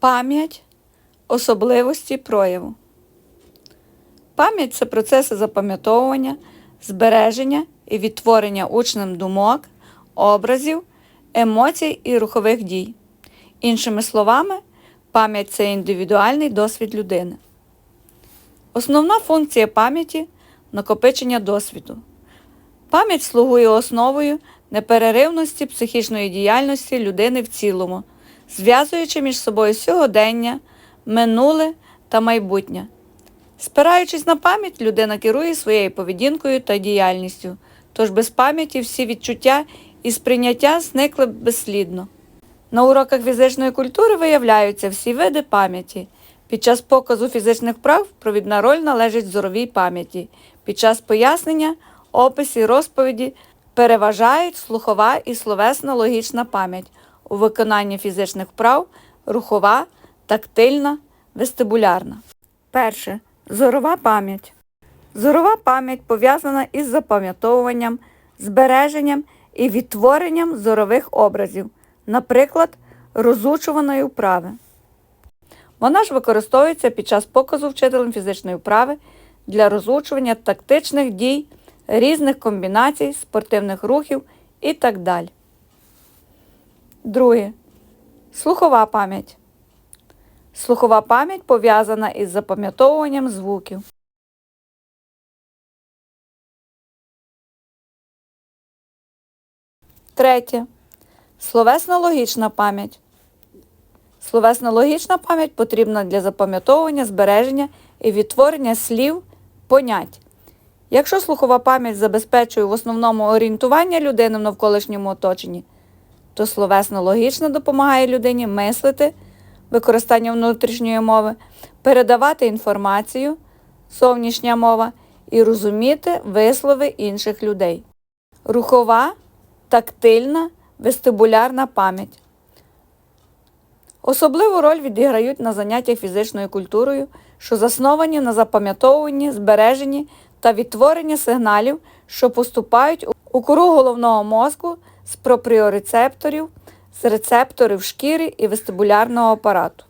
Пам'ять особливості прояву. Пам'ять це процеси запам'ятовування, збереження і відтворення учнем думок, образів, емоцій і рухових дій. Іншими словами, пам'ять це індивідуальний досвід людини. Основна функція пам'яті накопичення досвіду. Пам'ять слугує основою непереривності психічної діяльності людини в цілому, зв'язуючи між собою сьогодення, минуле та майбутнє. Спираючись на пам'ять, людина керує своєю поведінкою та діяльністю, тож без пам'яті всі відчуття і сприйняття зникли б безслідно. На уроках фізичної культури виявляються всі види пам'яті. Під час показу фізичних прав провідна роль належить зоровій пам'яті. Під час пояснення, описі, розповіді переважають слухова і словесна логічна пам'ять у виконанні фізичних вправ, рухова, тактильна, вестибулярна. Перше. Зорова пам'ять. Зорова пам'ять пов'язана із запам'ятовуванням, збереженням і відтворенням зорових образів, наприклад, розучуваної вправи. Вона ж використовується під час показу вчителем фізичної вправи для розучування тактичних дій, різних комбінацій, спортивних рухів і так далі. Друге. Слухова пам'ять. Слухова пам'ять пов'язана із запам'ятовуванням звуків. Третє. Словесна логічна пам'ять. Словесна логічна пам'ять потрібна для запам'ятовування, збереження і відтворення слів, понять. Якщо слухова пам'ять забезпечує в основному орієнтування людини в навколишньому оточенні, то словесно логічна допомагає людині мислити, використання внутрішньої мови, передавати інформацію, зовнішня мова і розуміти вислови інших людей. Рухова, тактильна, вестибулярна пам'ять. Особливу роль відіграють на заняттях фізичною культурою, що засновані на запам'ятовуванні, збереженні та відтворенні сигналів, що поступають у кору головного мозку з пропріорецепторів, з рецепторів шкіри і вестибулярного апарату.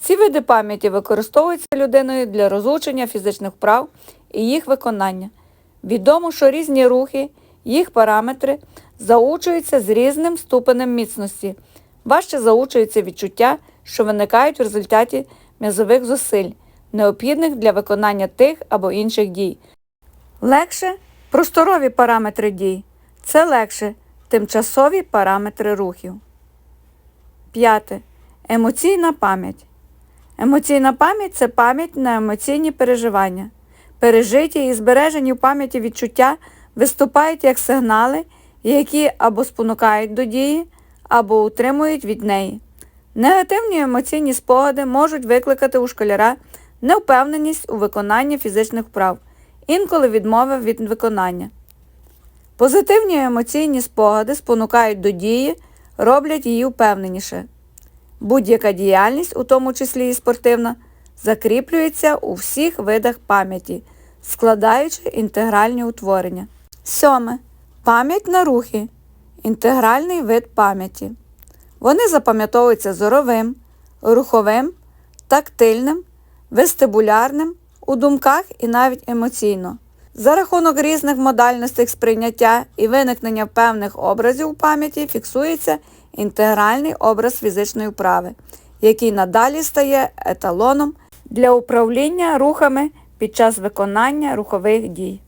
Ці види пам'яті використовуються людиною для розучення фізичних вправ і їх виконання. Відомо, що різні рухи, їх параметри заучуються з різним ступенем міцності. Важче заучуються відчуття, що виникають в результаті м'язових зусиль, необхідних для виконання тих або інших дій. Легше просторові параметри дій. Це легше тимчасові параметри рухів. П'яте. Емоційна пам'ять. Емоційна пам'ять це пам'ять на емоційні переживання. Пережиті і збережені в пам'яті відчуття виступають як сигнали, які або спонукають до дії, або утримують від неї. Негативні емоційні спогади можуть викликати у школяра невпевненість у виконанні фізичних вправ, інколи відмови від виконання. Позитивні емоційні спогади спонукають до дії, роблять її впевненіше. Будь-яка діяльність, у тому числі і спортивна, закріплюється у всіх видах пам'яті, складаючи інтегральні утворення. Сьоме. Пам'ять на рухи. Інтегральний вид пам'яті. Вони запам'ятовуються зоровим, руховим, тактильним, вестибулярним, у думках і навіть емоційно. За рахунок різних модальностей сприйняття і виникнення певних образів у пам'яті фіксується інтегральний образ фізичної вправи, який надалі стає еталоном для управління рухами під час виконання рухових дій.